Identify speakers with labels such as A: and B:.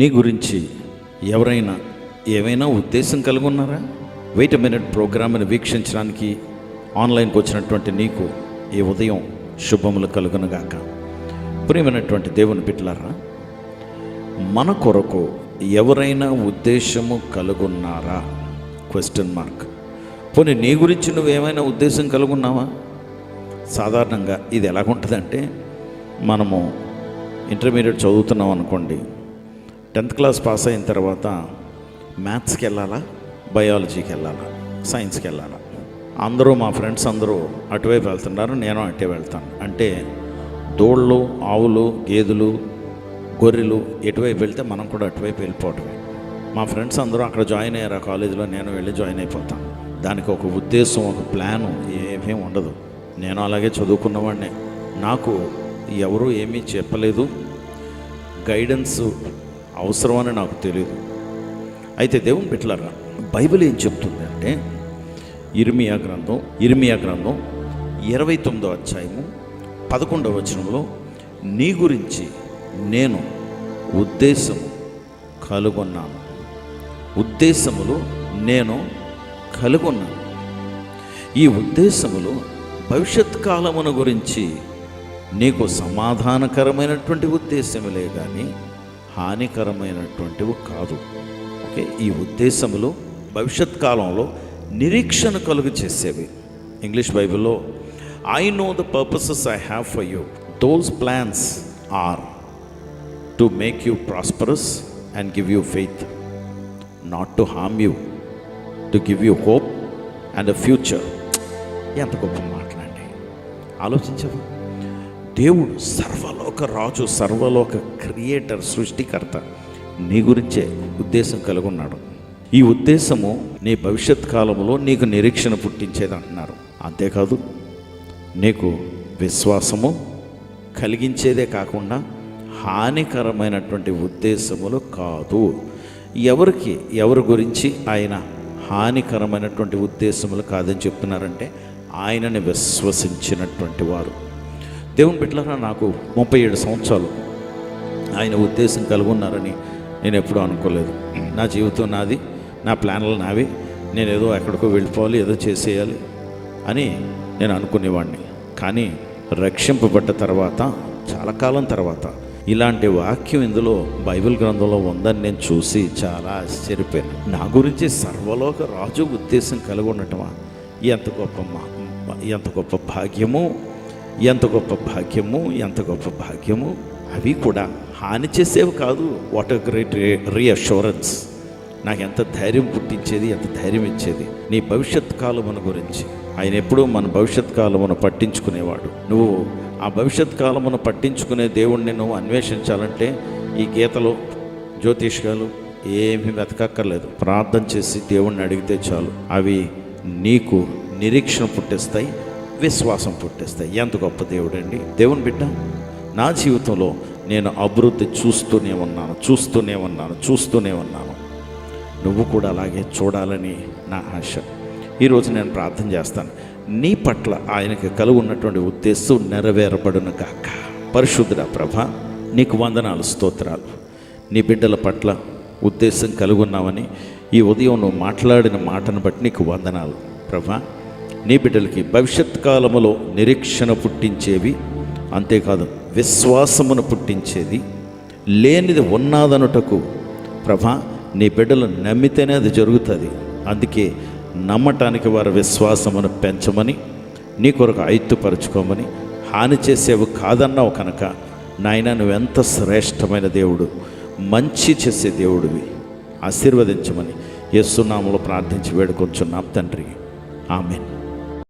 A: నీ గురించి ఎవరైనా ఏమైనా ఉద్దేశం కలిగి ఉన్నారా వెయిట్ మినిట్ ప్రోగ్రామ్ని వీక్షించడానికి ఆన్లైన్కి వచ్చినటువంటి నీకు ఈ ఉదయం శుభములు కలుగునుగాక. ప్రియమైనటువంటి దేవుని బిడ్డలారా మన కొరకు ఎవరైనా ఉద్దేశము కలుగున్నారా? క్వశ్చన్ మార్క్ పోనీ నీ గురించి నువ్వేమైనా ఉద్దేశం కలుగున్నావా? సాధారణంగా ఇది ఎలాగుంటుందంటే మనము ఇంటర్మీడియట్ చదువుతున్నాం అనుకోండి టెన్త్ క్లాస్ పాస్ అయిన తర్వాత మ్యాథ్స్కి వెళ్ళాలా? బయాలజీకి వెళ్ళాలా? సైన్స్కి వెళ్ళాలా? అందరూ మా ఫ్రెండ్స్ అందరూ అటువైపు వెళ్తున్నారు నేను అటే వెళ్తాను. అంటే దోళ్ళు ఆవులు గేదెలు గొర్రెలు ఎటువైపు వెళ్తే మనం కూడా అటువైపు వెళ్ళిపోవటమే. మా ఫ్రెండ్స్ అందరూ అక్కడ జాయిన్ అయ్యారు ఆ కాలేజీలో నేను వెళ్ళి జాయిన్ అయిపోతాను. దానికి ఒక ఉద్దేశం ఒక ప్లాను ఏమీ ఉండదు. నేను అలాగే చదువుకున్నవాడినే. నాకు ఎవరూ ఏమీ చెప్పలేదు. గైడెన్స్ అవసరమని నాకు తెలియదు అయితే దేవుని బిడ్డలారా బైబిల్ ఏం చెప్తుంది అంటే ఇర్మియా గ్రంథం ఇర్మియా గ్రంథం ఇరవై తొమ్మిదో అధ్యాయము పదకొండవ వచనంలో నీ గురించి నేను ఉద్దేశం కలుగొన్నాను. ఉద్దేశములు నేను కలుగొన్నాను. ఈ ఉద్దేశములు భవిష్యత్ కాలమును గురించి నీకు సమాధానకరమైనటువంటి ఉద్దేశములే కానీ హానికరమైనటువంటివి కాదు. ఓకే? ఈ ఉద్దేశములు భవిష్యత్ కాలంలో నిరీక్షణ కలుగు చేసేవి. ఇంగ్లీష్ బైబిల్లో I know the purposes I have for you those plans are to make you prosperous and give you faith not to harm you to give you hope and a future ఎంత గొప్ప మాట్లాడండి ఆలోచించవా? దేవుడు సర్వలోక రాజు సర్వలోక creator సృష్టికర్త. నీ గురించే ఉద్దేశం కలిగి ఉన్నాడు ఈ ఉద్దేశము నీ భవిష్యత్ కాలంలో నీకు నిరీక్షణ పుట్టించేది అంటున్నారు. అంతేకాదు నీకు విశ్వాసము కలిగించేదే కాకుండా హానికరమైనటువంటి ఉద్దేశములు కాదు. ఎవరికి ఎవరి గురించి ఆయన హానికరమైనటువంటి ఉద్దేశములు కాదని చెప్తున్నారంటే ఆయనని విశ్వసించినటువంటి వారు. దేవుని బిడ్డలరా నాకు ముప్పై ఏడు సంవత్సరాలు. ఆయన ఉద్దేశం కలిగి ఉన్నారని నేను ఎప్పుడూ అనుకోలేదు. నా జీవితం నాది నా ప్లాన్లు నావి. నేను ఏదో ఎక్కడికో వెళ్ళిపోవాలి ఏదో చేసేయాలి అని నేను అనుకునేవాడిని కానీ రక్షింపబడ్డ తర్వాత చాలా కాలం తర్వాత ఇలాంటి వాక్యం ఇందులో బైబిల్ గ్రంథంలో ఉందని నేను చూసి చాలా ఆశ్చర్యపోయాను. నా గురించి సర్వలోక రాజు ఉద్దేశం కలిగి ఉండటమా? ఎంత గొప్ప మా ఎంత గొప్ప భాగ్యము ఎంత గొప్ప భాగ్యము ఎంత గొప్ప భాగ్యము. అవి కూడా హాని చేసేవి కాదు. వాట్ అ గ్రేట్ రీఅష్యూరెన్స్ నాకు ఎంత ధైర్యం పుట్టించేది ఎంత ధైర్యం ఇచ్చేది. నీ భవిష్యత్ కాలమును గురించి. ఆయన ఎప్పుడూ మన భవిష్యత్ కాలమును పట్టించుకునేవాడు. నువ్వు ఆ భవిష్యత్ కాలమును పట్టించుకునే దేవుణ్ణి నువ్వు అన్వేషించాలంటే ఈ గీతలో జ్యోతిష్కాలు ఏమీ వెతకక్కర్లేదు. ప్రార్థన చేసి దేవుణ్ణి అడిగితే చాలు. అవి నీకు నిరీక్షణ పుట్టిస్తాయి. విశ్వాసం పుట్టిస్తాయి. ఎంత గొప్ప దేవుడు అండి దేవుని బిడ్డ నా జీవితంలో నేను అభివృద్ధి చూస్తూనే ఉన్నాను చూస్తూనే ఉన్నాను చూస్తూనే ఉన్నాను. నువ్వు కూడా అలాగే చూడాలని నా ఆశ. ఈరోజు నేను ప్రార్థన చేస్తాను. నీ పట్ల ఆయనకి కలుగు ఉన్నటువంటి ఉద్దేశం నెరవేరబడును కాక పరిశుద్ధుడ ప్రభ నీకు వందనాలు స్తోత్రాలు. నీ బిడ్డల పట్ల ఉద్దేశం కలుగున్నావని ఈ ఉదయం నువ్వు మాట్లాడిన మాటను బట్టి నీకు వందనాలు. ప్రభా నీ బిడ్డలకి భవిష్యత్ కాలములో నిరీక్షణ పుట్టించేవి అంతేకాదు విశ్వాసమును పుట్టించేది. లేనిది ఉన్నాదనుటకు ప్రభా నీ బిడ్డలు నమ్మితేనే అది జరుగుతుంది. అందుకే నమ్మటానికి వారి విశ్వాసమును పెంచమని నీ కొరకు ఆయుత్తుపరచుకోమని హాని చేసేవి కాదన్నావు కనుక నాయన నువ్వెంత శ్రేష్టమైన దేవుడు మంచి చేసే దేవుడివి. ఆశీర్వదించమని యేసునామలో ప్రార్థించి వేడుకొంచున్నాం తండ్రి. ఆమెను.